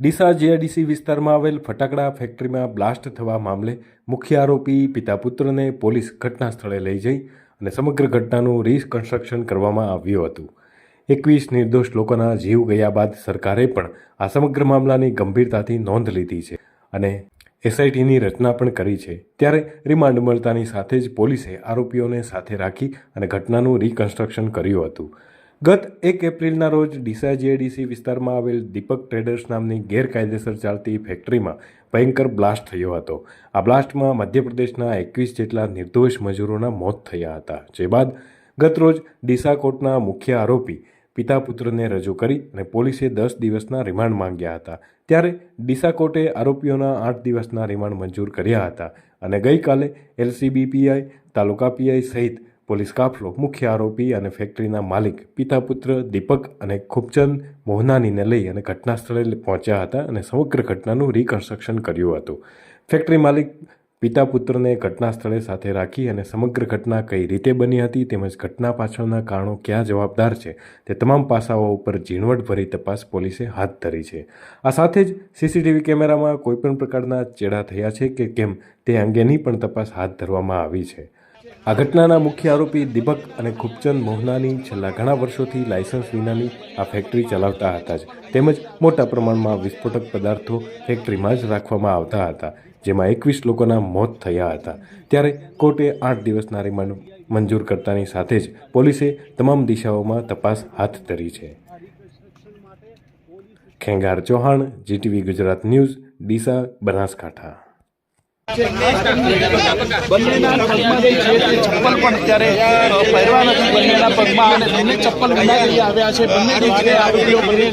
Deesa GIDC વિસ્તારમાં આવેલ ફટાકડા ફેક્ટરીમાં બ્લાસ્ટ થવા મામલે મુખ્ય આરોપી પિતા પુત્રને પોલીસ ઘટના સ્થળે લઈ જઈ અને સમગ્ર ઘટનાનું રિકન્સ્ટ્રક્શન કરવામાં આવ્યું હતું. એકવીસ નિર્દોષ લોકોના જીવ ગયા બાદ સરકારે પણ આ સમગ્ર મામલાની ગંભીરતાથી નોંધ લીધી છે અને એસઆઈટીની રચના પણ કરી છે. ત્યારે રિમાન્ડ મળતાની સાથે જ પોલીસે આરોપીઓને સાથે રાખી અને ઘટનાનું રિકન્સ્ટ્રક્શન કર્યું હતું. ગત એક એપ્રિલના રોજ ડીસા જીએડીસી વિસ્તારમાં આવેલ દીપક ટ્રેડર્સ નામની ગેરકાયદેસર ચાલતી ફેક્ટરીમાં ભયંકર બ્લાસ્ટ થયો હતો. આ બ્લાસ્ટમાં મધ્યપ્રદેશના એકવીસ જેટલા નિર્દોષ મજૂરોના મોત થયા હતા. જે બાદ ગતરોજ ડીસા કોર્ટના મુખ્ય આરોપી પિતા પુત્રને રજૂ કરી અને પોલીસે દસ દિવસના રિમાન્ડ માંગ્યા હતા. ત્યારે ડીસા કોર્ટે આરોપીઓના આઠ દિવસના રિમાન્ડ મંજૂર કર્યા હતા અને ગઈકાલે એલસીબી પીઆઈ તાલુકા પીઆઈ સહિત પોલીસ કાફલો, મુખ્ય આરોપી અને ફેક્ટરીના માલિક પિતા પુત્ર દીપક અને ખૂબચંદ મોહનાનીને લઈ અને ઘટના સ્થળે પહોંચ્યા હતા અને સમગ્ર ઘટનાનું રિકન્સ્ટ્રક્શન કર્યું હતું. ફેક્ટરી માલિક પિતા પુત્રને ઘટના સ્થળે સાથે રાખી અને સમગ્ર ઘટના કઈ રીતે બની હતી તેમજ ઘટના પાછળના કારણો ક્યાં જવાબદાર છે તે તમામ પાસાઓ ઉપર ઝીણવટભરી તપાસ પોલીસે હાથ ધરી છે. આ સાથે જ સીસીટીવી કેમેરામાં કોઈપણ પ્રકારના ચેડા થયા છે કે કેમ તે અંગેની પણ તપાસ હાથ ધરવામાં આવી છે. આ ઘટનાના મુખ્ય આરોપી દીપક અને ખૂબચંદ મોહનાની છેલ્લા ઘણા વર્ષોથી લાયસન્સ વિનાની આ ફેક્ટરી ચલાવતા હતા જ. તેમજ મોટા પ્રમાણમાં વિસ્ફોટક પદાર્થો ફેક્ટરીમાં જ રાખવામાં આવતા હતા, જેમાં એકવીસ લોકોના મોત થયા હતા. ત્યારે કોર્ટે આઠ દિવસના રિમાન્ડ મંજૂર કરતાની સાથે જ પોલીસે તમામ દિશાઓમાં તપાસ હાથ ધરી છે. Khengar Chauhan, GTV Gujarat news, Deesa, Banaskantha. બંનેના પગમાં જે છે તે ચપ્પલ પણ અત્યારે પહેરવા નથી બંનેના પગમાં અને બંને ચપ્પલ લઈ આવ્યા છે બંને જે આરોપીઓ બંને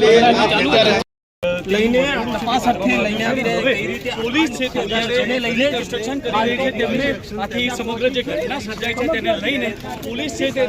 લઈને તપાસ અર્થે લઈને આવી રહ્યા કઈ રીતે પોલીસ છે તેને લઈને ઇન્સ્ટ્રક્શન કરી રહી તેમને આથી સમગ્ર જે ઘટના સર્જાઈ છે તેને લઈને પોલીસ છે તે